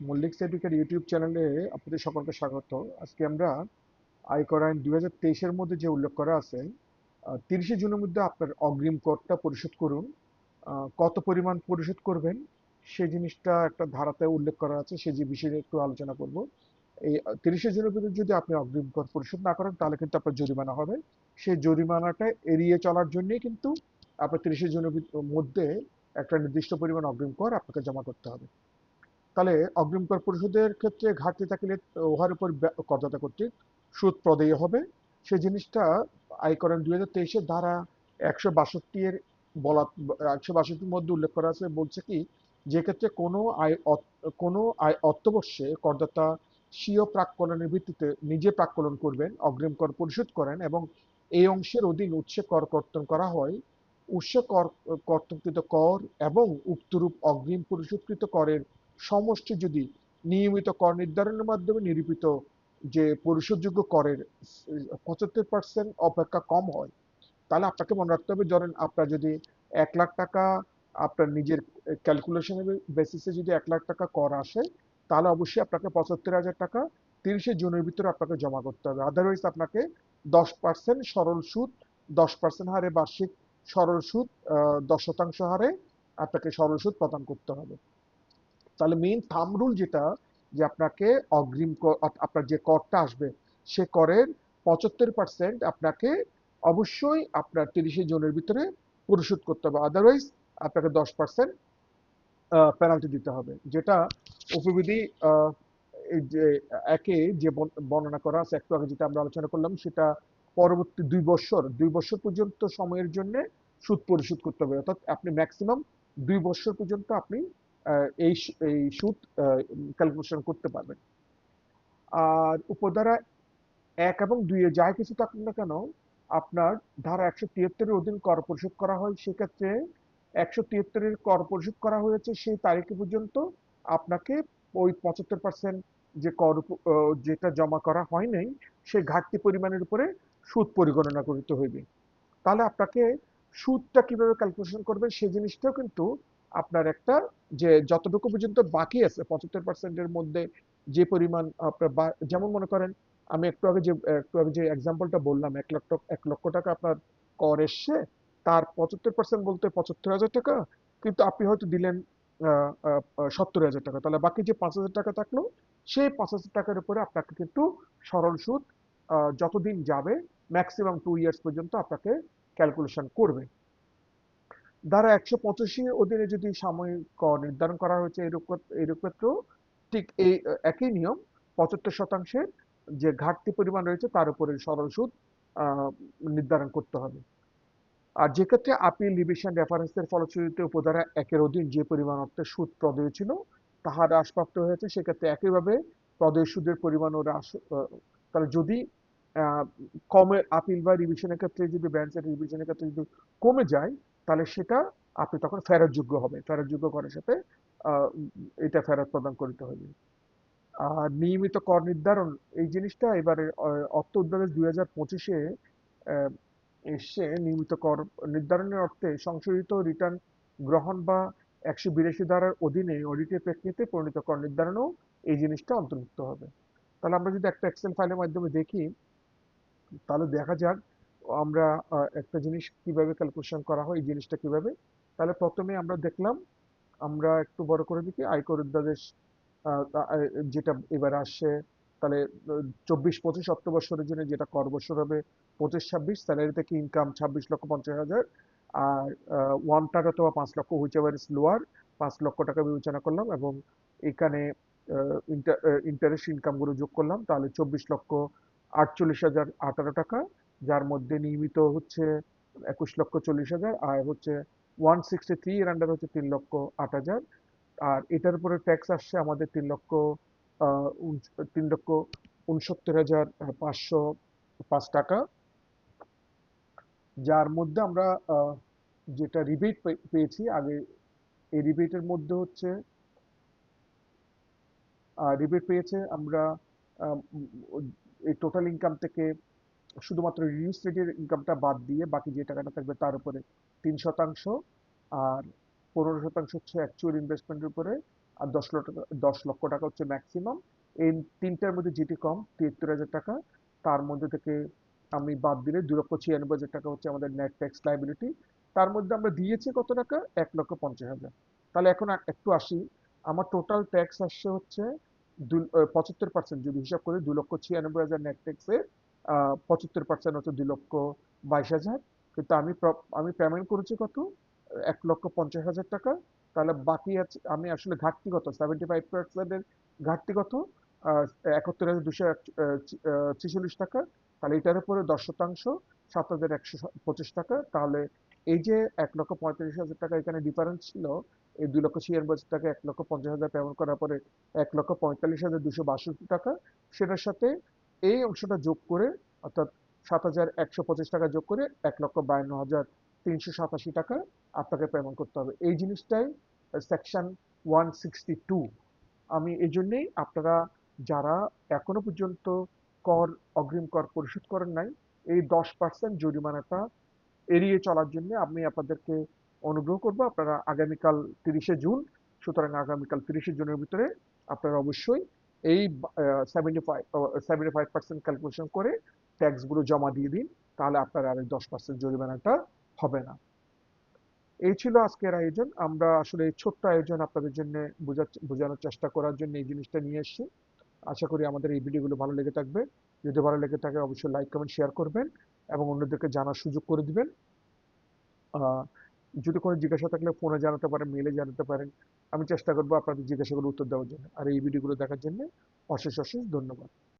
Mallick certificate YouTube চ্যানেলে আপনাদের সকলকে স্বাগত। আজকে আমরা আয়কর আইন দুই হাজার মধ্যে যে উল্লেখ করা আছে তিরিশে জুনের মধ্যে আপনার অগ্রিম করটা পরিশোধ করুন। কত পরিমাণ পরিশোধ করবেন সেই জিনিসটা একটা ধারাতে উল্লেখ করা আছে সেই যে বিষয়ে একটু আলোচনা করব। এই তিরিশে জুনের মধ্যে যদি আপনি অগ্রিম কর পরিশোধ না করেন, তাহলে কিন্তু আপনার জরিমানা হবে। সেই জরিমানাটা এড়িয়ে চলার জন্যই কিন্তু আপনার তিরিশে জুনের মধ্যে একটা নির্দিষ্ট পরিমাণ অগ্রিম কর আপনাকে জমা করতে হবে। তাহলে অগ্রিম কর পরিশোধের ক্ষেত্রে ঘাটতি থাকলে উহার উপর করদাতা কর্তৃক সুদ প্রদেয় হবে। সে জিনিসটা আয়কর দুই হাজার তেইশের ধারা একশো বাষট্টি এর বলা একশো বাষট্টির মধ্যে উল্লেখ করা আছে, বলছে কি, যে ক্ষেত্রে কোনো আয় কোনো আয় অর্থবর্ষে করদাতা স্বীয় প্রাক্কলনের ভিত্তিতে নিজে প্রাক্কলন করবেন, অগ্রিম কর পরিশোধ করেন এবং এই অংশের অধীন উৎসে কর কর্তন করা হয়। উৎসে কর কর্তনকৃত কর এবং উক্তরূপ অগ্রিম পরিশোধকৃত করের সমষ্টি যদি নিয়মিত কর নির্ধারণের মাধ্যমে নিরূপিত যে পরিশোধযোগ্য করের পঁচাত্তর পার্সেন্ট অপেক্ষা কম হয়, তাহলে আপনাকে মনে রাখতে হবে, ধরেন আপনার যদি এক লাখ টাকা আপনার নিজের ক্যালকুলেশনের বেসিসে যদি এক লাখ টাকা কর আসে, তাহলে অবশ্যই আপনাকে পঁচাত্তর হাজার টাকা তিরিশে জুনের ভিতরে আপনাকে জমা করতে হবে। আদারওয়াইজ আপনাকে দশ পার্সেন্ট সরল সুদ, দশ পার্সেন্ট হারে বার্ষিক সরল সুদ দশ শতাংশ হারে আপনাকে সরল সুদ প্রদান করতে হবে। তাহলে মেইন থাম রুল যেটা, যে আপনাকে অগ্রিম আপনার যে করটা আসবে, সে করের পঁচাত্তর পার্সেন্ট আপনাকে অবশ্যই আপনার তিরিশে জনের ভিতরে পরিশোধ করতে হবে। আদারওয়াইজ আপনাকে দশ পার্সেন্ট পেনাল্টি দিতে হবে। যেটা উপবিধি একে যে বর্ণনা করা আছে, একটু আগে যেটা আমরা আলোচনা করলাম, সেটা পরবর্তী দুই বছর দুই বছর পর্যন্ত সময়ের জন্য সুদ পরিশোধ করতে হবে। অর্থাৎ আপনি ম্যাক্সিমাম দুই বছর পর্যন্ত আপনি এই এই সুদ ক্যালকুলেশন করতে পারবেন। আর উপধারা এক এবং দুইয়ে যাই কিছু থাকুক না কেন, আপনার ধারা একশো তিয়াত্তরের অধীন কর পরিশোধ করা হয়। সেক্ষেত্রে একশো তিয়াত্তরের কর পরিশোধ করা হয়েছে সেই তারিখে পর্যন্ত আপনাকে ওই পঁচাত্তর পার্সেন্ট যে কর যেটা জমা করা হয় নাই, সেই ঘাটতি পরিমাণের উপরে সুদ পরিগণনা করতে হইবে। তাহলে আপনাকে সুদটা কীভাবে ক্যালকুলেশন করবেন সেই জিনিসটাও কিন্তু আপনার একটা যে যতটুকু পর্যন্ত বাকি আছে, পঁচাত্তর পার্সেন্টের মধ্যে যে পরিমাণ আপনার যেমন মনে করেন, আমি একটু আগে যে, একটু আগে যে এক্সাম্পলটা বললাম, এক লক্ষ এক লক্ষ টাকা আপনার কর এসছে, তার পঁচাত্তর পার্সেন্ট বলতে পঁচাত্তর হাজার টাকা, কিন্তু আপনি হয়তো দিলেন সত্তর হাজার টাকা। তাহলে বাকি যে পাঁচ হাজার টাকা থাকল, সেই পাঁচ হাজার টাকার উপরে আপনাকে কিন্তু সরল সুদ যতদিন যাবে ম্যাক্সিমাম টু ইয়ার্স পর্যন্ত আপনাকে ক্যালকুলেশন করবে। ধারা একশো পঁচাশি অধীনে যদি সাময়িক কর নির্ধারণ করা হয়েছে এরূপ ক্ষেত্রেও ঠিক এই, একই নিয়ম, পঁচাত্তর শতাংশের যে ঘাটতি পরিমাণ রয়েছে তার উপরে সরল সুদ নির্ধারণ করতে হবে। আর যে ক্ষেত্রে আপিল রিভিশন রেফারেন্সের ফলশ্রুতিতে উপধারা একের অধীন যে পরিমাণ অর্থে সুদ প্রদেয় ছিল তাহা হ্রাসপ্রাপ্ত হয়েছে, সেক্ষেত্রে একইভাবে প্রদেয় সুদের পরিমাণও হ্রাস তাহলে যদি কমে আপিল বা রিভিশনের ক্ষেত্রে যদি বেঞ্চের রিভিশনের ক্ষেত্রে যদি কমে যায় তাহলে সেটা আপনি তখন ফেরতযোগ্য হবে ফেরতযোগ্য করার সাথে এটা ফেরত প্রদান করতে হবে আর নিয়মিত কর নির্ধারণ, এই জিনিসটা এবারে অর্থ উদ্যোগে দুই হাজার পঁচিশে এসে নিয়মিত কর নির্ধারণের অর্থে সংশোধিত রিটার্ন গ্রহণ বা একশো বিরাশি ধারার অধীনে অডিটের প্রেক্ষিতে পরিণত কর নির্ধারণও এই জিনিসটা অন্তর্ভুক্ত হবে। তাহলে আমরা যদি একটা এক্সেল ফাইলের মাধ্যমে দেখি, তাহলে দেখা যাক আমরা একটা জিনিস কীভাবে ক্যালকুলেশন করা হয়, এই জিনিসটা কীভাবে? তাহলে প্রথমে আমরা দেখলাম, আমরা একটু বড় করে দেখি, আয়কর অধ্যাদেশ যেটা এবার আসছে, তাহলে চব্বিশ, পঁচিশ অর্থ বছরের জন্য যেটা কর বছর হবে, পঁচিশ, ছাব্বিশ স্যালারি থেকে ইনকাম ছাব্বিশ লক্ষ পঞ্চাশ হাজার। আর ওয়ান টার্ড অথবা পাঁচ লক্ষ হুইচ এভার ইস লোয়ার পাঁচ লক্ষ টাকা বিবেচনা করলাম এবং এখানে ইন্টারেস্ট ইনকামগুলো যোগ করলাম, তাহলে চব্বিশ লক্ষ আটচল্লিশ হাজার আঠারো টাকা। যার মধ্যে নিয়মিত হচ্ছে একুশ লক্ষ চল্লিশ হাজার, আর হচ্ছে ওয়ান সিক্সটি থ্রি এর আন্ডার হচ্ছে তিন লক্ষ আট হাজার। আর এটার উপরে ট্যাক্স আসছে আমাদের তিন লক্ষ তিন লক্ষ উনসত্তর হাজার পাঁচশো পাঁচ টাকা। যার মধ্যে আমরা যেটা রিবেট পেয়েছি, আগে এই রিবেটের মধ্যে হচ্ছে রিবেট পেয়েছে আমরা এই টোটাল ইনকাম থেকে শুধুমাত্র রেটের ইনকামটা বাদ দিয়ে বাকি যে টাকাটা থাকবে তার উপরে তিন শতাংশ আর পনেরো শতাংশ হচ্ছে অ্যাকচুয়াল ইনভেস্টমেন্টের উপরে আর দশ লক্ষ দশ লক্ষ টাকা হচ্ছে ম্যাক্সিমাম এই তিনটার মধ্যে যেটি কম, তিয়াত্তর হাজার টাকা, তার মধ্যে থেকে আমি বাদ দিলে দু লক্ষ ছিয়ানব্বই হাজার টাকা হচ্ছে আমাদের নেট ট্যাক্স লাইবিলিটি তার মধ্যে আমরা দিয়েছি কত টাকা? এক লক্ষ পঞ্চাশ হাজার। তাহলে এখন একটু আসি। আমার টোটাল ট্যাক্স আসছে হচ্ছে দু পঁচাত্তর পার্সেন্ট যদি হিসাব করি দু লক্ষ ছিয়ানব্বই হাজার নেট ট্যাক্সে পঁচাত্তর পার্সেন্ট হচ্ছে দু লক্ষ বাইশ হাজার। কিন্তু আমি আমি পেমেন্ট করেছি কত? এক লক্ষ পঞ্চাশ হাজার টাকা। তাহলে বাকি আছে, আমি আসলে ঘাটতি কত? সেভেন্টি ফাইভ পার্সেন্টের ঘাটতি কত? একাত্তর হাজার দুশো ছেচল্লিশ টাকা। তাহলে এটার উপরে দশ শতাংশ, সাত হাজার একশো পঁচিশ টাকা। তাহলে এই যে এক লক্ষ পঁয়ত্রিশ হাজার টাকা এখানে ডিফারেন্স ছিল, এই দুই লক্ষ ছিয়ানব্বই হাজার টাকা, এক লক্ষ পঞ্চাশ হাজার পেমেন্ট করার পরে এক লক্ষ পঁয়তাল্লিশ হাজার দুশো বাষট্টি টাকা। সেটার সাথে এই অংশটা যোগ করে, অর্থাৎ সাত হাজার একশো পঁচিশ টাকা যোগ করে এক লক্ষ বায়ান্ন হাজার তিনশো সাতাশি টাকা আপনাকে পেমেন্ট করতে হবে। এই জিনিসটাই সেকশন ওয়ান সিক্সটি টু আমি এই জন্যেই আপনারা যারা এখনও পর্যন্ত কর, অগ্রিম কর পরিশোধ করেন নাই, এই দশ পার্সেন্ট জরিমানাটা এড়িয়ে চলার জন্য আমি আপনাদেরকে অনুগ্রহ করব, আপনারা আগামীকাল তিরিশে জুন, সুতরাং আগামীকাল তিরিশে জুনের ভিতরে আপনারা অবশ্যই এই সেভেন্টি ফাইভ পার্সেন্ট ক্যালকুলেশন করে ট্যাক্সগুলো জমা দিয়ে দিন, তাহলে আপনার আর দশ পার্সেন্ট জরিমানাটা হবে না। এই ছিল আজকের আয়োজন। আমরা আসলে ছোট্ট আয়োজন আপনাদের জন্য বোঝানোর চেষ্টা করার জন্য এই জিনিসটা নিয়ে এসেছি। আশা করি আমাদের এই ভিডিওগুলো ভালো লেগে থাকবে। যদি ভালো লেগে থাকে, অবশ্যই লাইক কমেন্ট শেয়ার করবেন এবং অন্যদেরকে জানার সুযোগ করে দিবেন। যদি কোনো জিজ্ঞাসা থাকলে ফোনে জানাতে পারেন মেলে জানাতে পারেন। আমি চেষ্টা করব আপনাদের জিজ্ঞাসাগুলো উত্তর দেওয়ার জন্য। আর এই ভিডিওগুলো দেখার জন্য অশেষ অশেষ ধন্যবাদ।